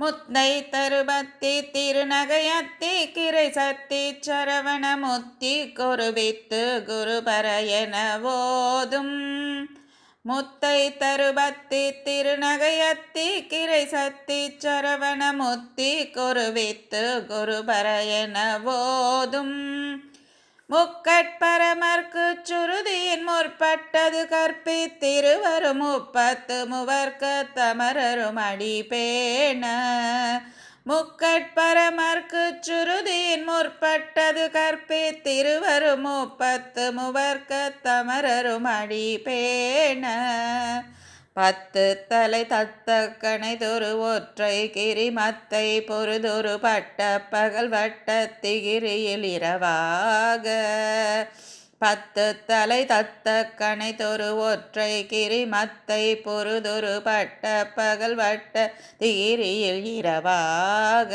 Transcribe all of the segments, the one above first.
முத்தை தருபத்தி திருநகையத்தி கிரை சத்தி சரவண முத்தி குருவித்து குருபர என ஓதும். முத்தை தருபத்தி திருநகையத்தி கிரை சத்தி சரவண முத்தி குருவித்து குருபர என ஓதும். முக்கட்பரமர்க்கு சுருதியின் முற்பட்டது கற்பி திருவரும் முப்பத்து முவர்க்க தமரரும் அடிபேண முக்கட்பரமர்க்கு சுருதியின் முற்பட்டது கற்பி திருவரும் முப்பத்து முவர்க்க தமரரும் அடிபேண பத்து தலை தத்த தொரு ஒற்றை கிரிமத்தை பொறுதொரு பட்ட பகல் வட்ட திகிரியில் இரவாக. பத்து தலை தத்த தொரு ஒற்றை கிரிமத்தை பொறுதொரு பட்ட பகல் வட்ட திகிரியில் இரவாக.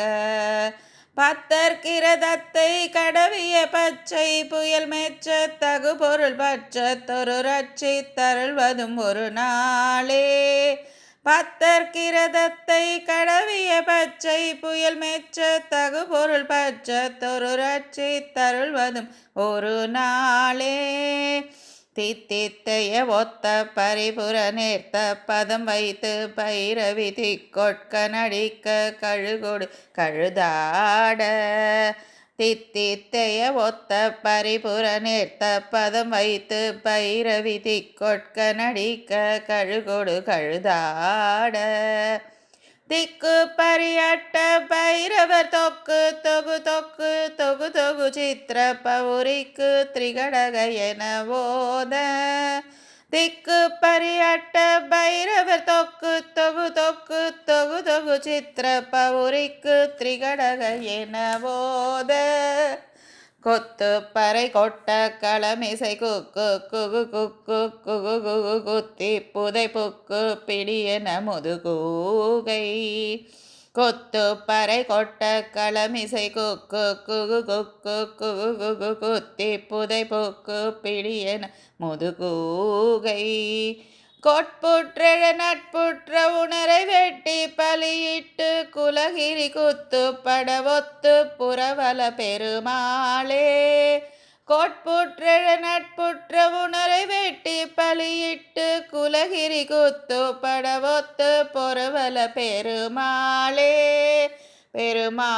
பத்தற்கிரதத்தை கடவிய பச்சை புயல் மேச்ச தகு பொருள் பற்ற தொரு ரட்சி தருள்வதும் ஒரு நாளே. பத்தற்கிரதத்தை கடவிய பச்சை புயல் மேச்ச தகு பொருள் பற்ற தொரு ரட்சி தருள்வதும் ஒரு நாளே. தித்தித்தைய ஒத்த பரிபுர நேர்த்த பதம் வைத்து பைரவி திக்கொட்க நடிக்க கழுகொடு கழுதாட. தித்தித்தைய ஒத்த பரிபுர நேர்த்த பதம் வைத்து பைரவி திக்கொட்க நடிக்க கழுகொடு கழுதாட. திக்கு பரியட்ட பைரவர் தொக்கு தொகு தொக்கு தொகு தொகு சித்திர பௌரிக்கு திரிகடக என ஓத. திக்கு பரியட்ட பைரவர் தொக்கு தொகு தொக்கு தொகு தொகு சித்திர பௌரிக்கு திரிகடக என ஓத. கொத்து பறை கொட்ட களமிசை குக்கு குகு குக்கு குகு குகு குத்தி புதை புக்கு பிடியன முதுகூகை கொத்து பறை கொட்ட களமிசை குக்கு குகு குக்கு குகு குகு குத்தி புதை புக்கு பிடியன முதுகூகை கொட்புற்றெழ நட்புற்ற உணரை வெட்டி பலியிட்டு குலகிரி குத்து படவொத்து புறவல பெருமாளே. கோட்புற்ற நட்புற்ற உணரை வெட்டி பலியிட்டு குலகிரி குத்து படவொத்து பொறவல பெருமாளே. பெருமா